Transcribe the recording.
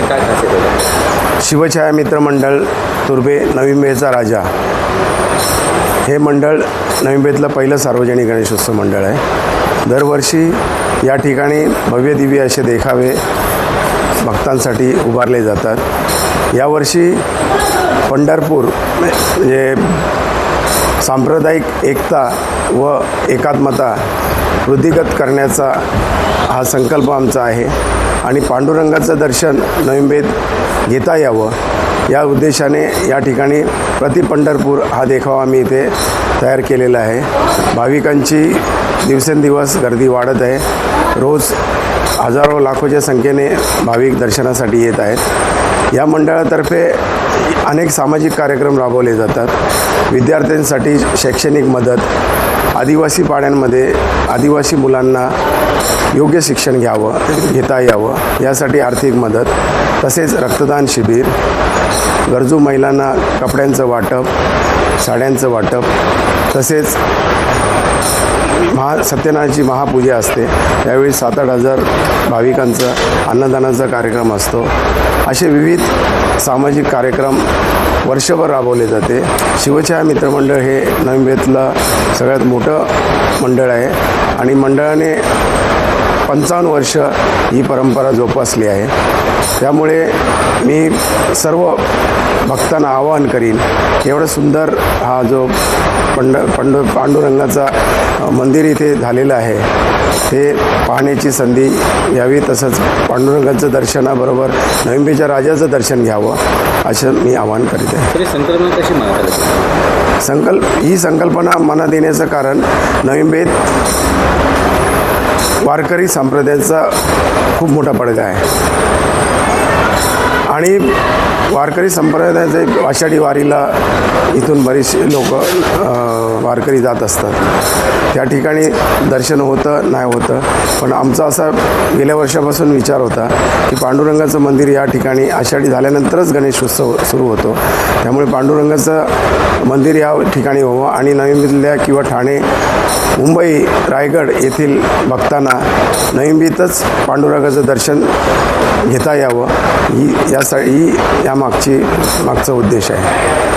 काय खासियत शिवछाया मित्र मंडळ तुर्बे नवी मुंबईचा राजा. हे मंडळ नवी मुंबईतलं पहिलं सार्वजनिक गणेशोत्सव मंडळ आहे. दरवर्षी या ठिकाणी भव्य दिव्य असे देखावे भक्तांसाठी उभारले जातात. यावर्षी पंढरपूर म्हणजे सांप्रदायिक एकता व एकात्मता वृद्धिगत करण्याचा हा संकल्प आमचा आहे. आणि पांडुरंगाचं दर्शन नवी घेता यावं. या उद्देशाने या ठिकाणी प्रति पंढरपूर हा देखावा आम्ही इथे तयार केलेला आहे. भाविकांची दिवसेंदिवस गर्दी वाढत आहे. रोज हजारो लाखोच्या संख्येने भाविक दर्शनासाठी येत आहेत. या मंडळातर्फे अनेक सामाजिक कार्यक्रम राबवले जातात. विद्यार्थ्यांसाठी शैक्षणिक मदत आदिवासी पाड्यांमध्ये आदिवासी मुलांना योग्य शिक्षण घ्यावं घेता यावं यासाठी आर्थिक मदत तसेच रक्तदान शिबिर गरजू महिलांना कपड्यांचं वाटप साड्यांचं वाटप तसेच महा सत्यनारायणची महापूजा असते. त्यावेळी सात आठ हजार भाविकांचं अन्नदानाचा कार्यक्रम असतो. असे विविध सामाजिक कार्यक्रम वर्षभर राबवले जाते. शिवछाया मित्रमंडळ हे नवी मुंबईतलं सगळ्यात मोठं मंडळ आहे. आणि मंडळाने पंचावन्न वर्ष ही परंपरा जोपासली आहे. त्यामुळे मी सर्व भक्तांना आवाहन करीन एवढं सुंदर हा जो पंड पंड पांडुरंगाचा मंदिर इथे झालेलं आहे ते पाहण्याची संधी यावी तसंच पांडुरंगाचं दर्शनाबरोबर नविंबीच्या राजाचं दर्शन घ्यावं असं मी आवाहन करीत आहे. संकल्पना कशी मनात संकल्प ही संकल्पना मनात येण्याचं कारण नविंबेत वारकरी संप्रदायाचा खूप मोठा पडदा आहे. आणि वारकरी संप्रदायाचे आषाढी वारीला इथून बरीचशी लोक वारकरी जात असतात. त्या ठिकाणी दर्शन होतं नाही होतं पण आमचा असा गेल्या वर्षापासून विचार होता की पांडुरंगाचं मंदिर या ठिकाणी आषाढी झाल्यानंतरच गणेशोत्सव सुरू होतो. त्यामुळे पांडुरंगाचं मंदिर या ठिकाणी व्हावं आणि नवीन किंवा ठाणे मुंबई रायगड येथील भक्तांना नविंबीतच पांडुरंगाचं दर्शन घेता यावं. ही यासाठी ही यामागची मागचा उद्देश आहे.